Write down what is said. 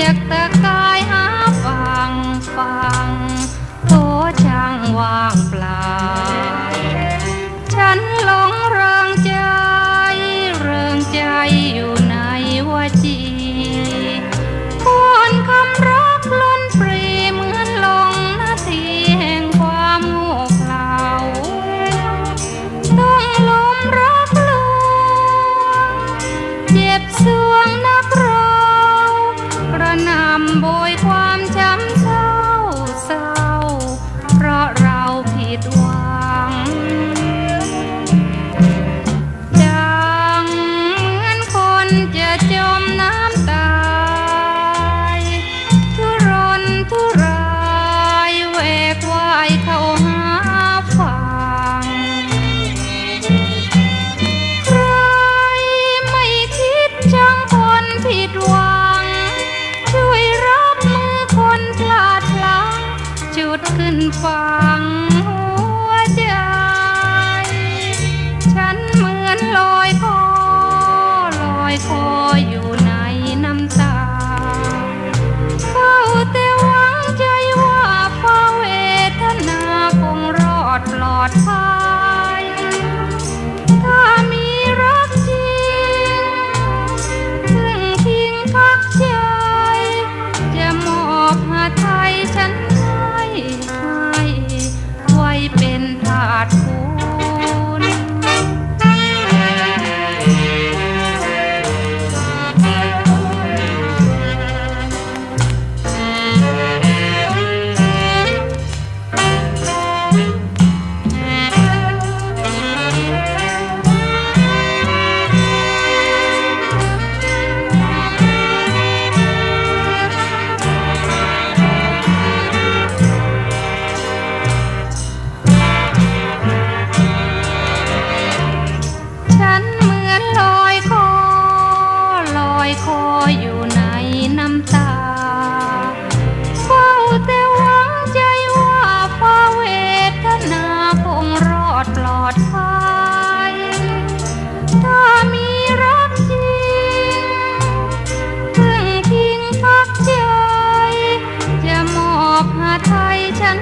ยกตะกายหาฟังฟังโอ้ช่างว่างเปล่า อยคอยอยู่ในน้ำตาเฝ้าแต่หวังใจว่าฟ้าเวทนาคงรอดปลอดภัยถ้ามีรักจริงพึ่งพิงพักใจ จะมอบหาไทยฉัน